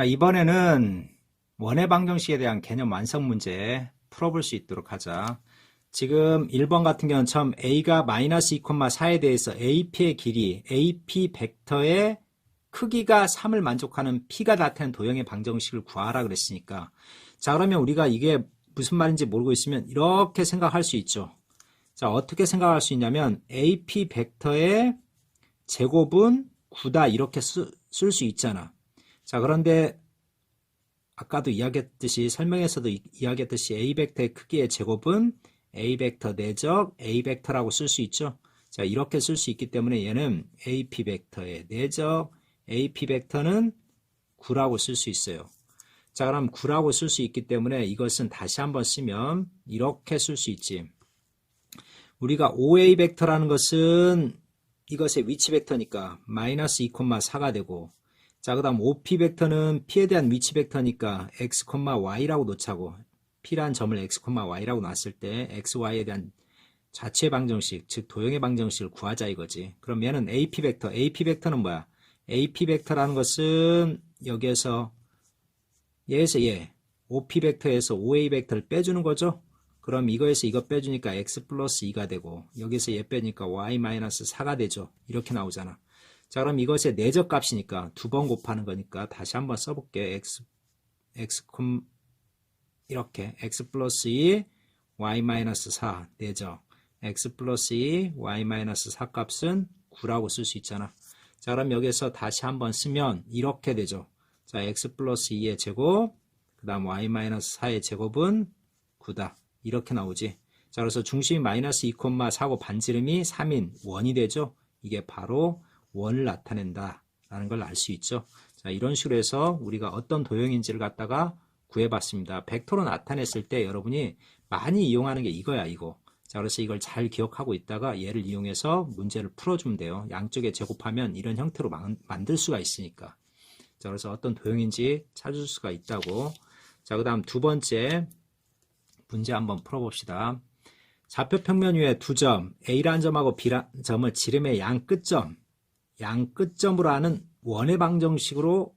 자, 이번에는 원의 방정식에 대한 개념 완성 문제 풀어볼 수 있도록 하자. 지금 1번 같은 경우는 처음 a가 마이너스 2,4에 대해서 ap의 길이, ap 벡터의 크기가 3을 만족하는 p가 나타낸 도형의 방정식을 구하라 그랬으니까 자 그러면 우리가 이게 무슨 말인지 모르고 있으면 이렇게 생각할 수 있죠. 자 어떻게 생각할 수 있냐면 ap 벡터의 제곱은 9다 이렇게 쓸 수 있잖아. 자 그런데 아까도 이야기했듯이 설명에서도 이- 이야기했듯이 a 벡터의 크기의 제곱은 a 벡터 내적 a 벡터라고 쓸 수 있죠. 자 이렇게 쓸 수 있기 때문에 얘는 ap 벡터의 내적 ap 벡터는 9라고 쓸 수 있어요. 자 그럼 9라고 쓸 수 있기 때문에 이것은 다시 한번 쓰면 이렇게 쓸 수 있지. 우리가 OA 벡터라는 것은 이것의 위치 벡터니까 마이너스 2,4가 되고 자 그 다음 OP 벡터는 P에 대한 위치 벡터니까 x, y라고 놓자고 P란 점을 x, y라고 놨을 때 x, y에 대한 자체 방정식 즉 도형의 방정식을 구하자 이거지. 얘는 AP 벡터 AP 벡터는 뭐야? AP 벡터라는 것은 여기에서 얘에서 얘 OP 벡터에서 OA 벡터를 빼주는 거죠. 그럼 이거에서 이거 빼주니까 x 플러스 2가 되고 여기서 얘 빼니까 y 마이너스 4가 되죠. 이렇게 나오잖아. 자 그럼 이것의 내적 값이니까 두 번 곱하는 거니까 다시 한번 써볼게. x x 콤 이렇게 x 플러스 2 y 마이너스 4 내적 x 플러스 2 y 마이너스 4 값은 9라고 쓸 수 있잖아. 자 그럼 여기서 다시 한번 쓰면 이렇게 되죠. 자 x 플러스 2의 제곱 그 다음 y 마이너스 4의 제곱은 9다. 이렇게 나오지. 자, 그래서 중심이 마이너스 2,4고 반지름이 3인 원이 되죠. 이게 바로 원을 나타낸다. 라는 걸 알 수 있죠. 자, 이런 식으로 해서 우리가 어떤 도형인지를 갖다가 구해봤습니다. 벡터로 나타냈을 때 여러분이 많이 이용하는 게 이거야, 이거. 자, 그래서 이걸 잘 기억하고 있다가 얘를 이용해서 문제를 풀어주면 돼요. 양쪽에 제곱하면 이런 형태로 만, 만들 수가 있으니까. 자, 그래서 어떤 도형인지 찾을 수가 있다고. 자, 그 다음 두 번째. 문제 한번 풀어봅시다. 좌표 평면 위에 두 점, A라는 점하고 B라는 점을 지름의 양 끝점, 양 끝점으로 하는 원의 방정식으로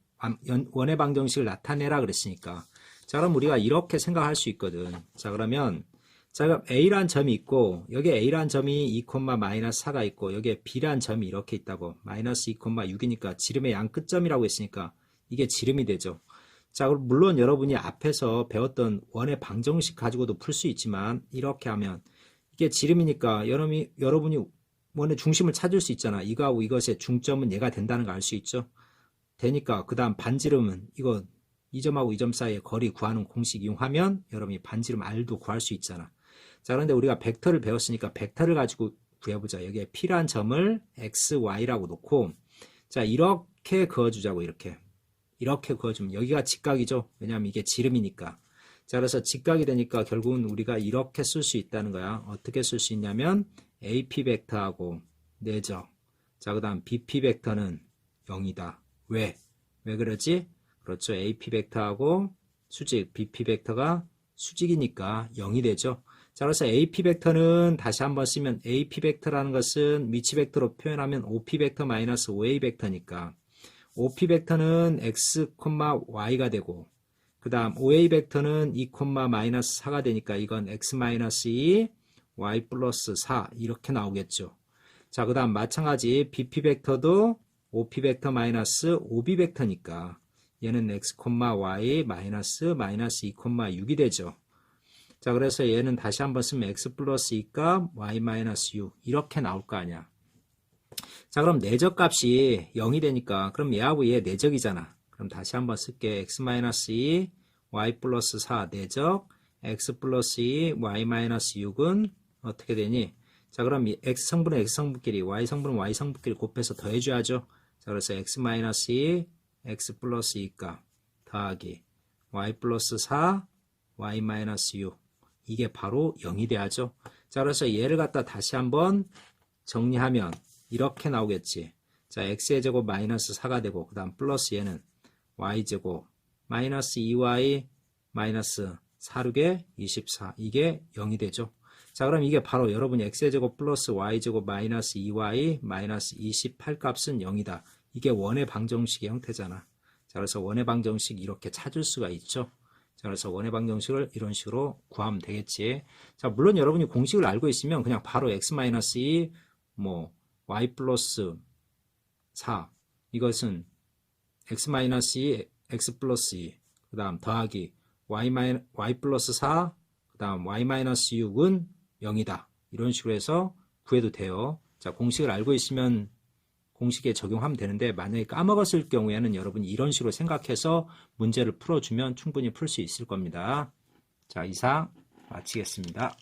원의 방정식을 나타내라 그랬으니까. 자, 그럼 우리가 이렇게 생각할 수 있거든. 자, 그러면 자, 그럼 A란 점이 있고 여기 A란 점이 2, 마이너스 4가 있고 여기에 B란 점이 이렇게 있다고. 마이너스 2, 6이니까 지름의 양 끝점이라고 했으니까 이게 지름이 되죠. 자, 그럼 물론 여러분이 앞에서 배웠던 원의 방정식 가지고도 풀 수 있지만 이렇게 하면 이게 지름이니까 여러분이 여러분이 원의 중심을 찾을 수 있잖아. 이거하고 이것의 중점은 얘가 된다는 거알수 있죠. 되니까 그 다음 반지름은 이거 이 점하고 이 점 사이의 거리 구하는 공식 이용하면 여러분이 반지름 R도 구할 수 있잖아. 자, 그런데 우리가 벡터를 배웠으니까 벡터를 가지고 구해보자. 여기에 P란 점을 X, Y라고 놓고 자, 이렇게 그어주자고 이렇게. 이렇게 그어주면 여기가 직각이죠. 왜냐하면 이게 지름이니까. 자, 그래서 직각이 되니까 결국은 우리가 이렇게 쓸 수 있다는 거야. 어떻게 쓸 수 있냐면 AP 벡터하고 내적. 자, 그 다음 BP 벡터는 0이다. 왜? 왜 그러지? 그렇죠. AP 벡터하고 수직, BP 벡터가 수직이니까 0이 되죠. 자, 그래서 AP 벡터는 다시 한번 쓰면 AP 벡터라는 것은 위치 벡터로 표현하면 OP 벡터 마이너스 OA 벡터니까 OP 벡터는 x, y가 되고 그 다음 OA 벡터는 2, 마이너스 4가 되니까 이건 x 마이너스 2, y 플러스 4 이렇게 나오겠죠. 자, 그 다음 마찬가지 BP 벡터도 OP 벡터 마이너스 OB 벡터니까 얘는 x, y 마이너스 마이너스 2, 6이 되죠. 자, 그래서 얘는 다시 한번 쓰면 x 플러스 2값 y 마이너스 6 이렇게 나올 거 아니야. 자, 그럼 내적 값이 0이 되니까 그럼 얘하고 얘 내적이잖아. 그럼 다시 한번 쓸게. x-2 y 플러스 4 내적 x 플러스 2 y 마이너스 6은 어떻게 되니? 자, 그럼 이 x 성분은 x 성분끼리 y 성분은 y 성분끼리 곱해서 더해줘야죠. 자, 그래서 x 마이너스 2 x 플러스 2값 더하기 y 플러스 4 y 마이너스 6 이게 바로 0이 돼야죠. 자, 그래서 얘를 갖다 다시 한번 정리하면 이렇게 나오겠지. 자, x의 제곱 마이너스 4가 되고 그 다음 플러스 얘는 y제곱 마이너스 2y 마이너스 4룩에 24 이게 0이 되죠. 자 그럼 이게 바로 여러분이 x의 제곱 플러스 y제곱 마이너스 2y 마이너스 28 값은 0이다. 이게 원의 방정식의 형태잖아. 자, 그래서 원의 방정식 이렇게 찾을 수가 있죠. 자, 그래서 원의 방정식을 이런 식으로 구하면 되겠지. 자, 물론 여러분이 공식을 알고 있으면 그냥 바로 x-2, 뭐, y 플러스 4. 이것은 x-2, x 플러스 2. 그 다음 더하기 y, 마이, y 플러스 4. 그 다음 y-6은 0이다. 이런 식으로 해서 구해도 돼요. 자, 공식을 알고 있으면 공식에 적용하면 되는데 만약에 까먹었을 경우에는 여러분이 이런 식으로 생각해서 문제를 풀어주면 충분히 풀 수 있을 겁니다. 자, 이상 마치겠습니다.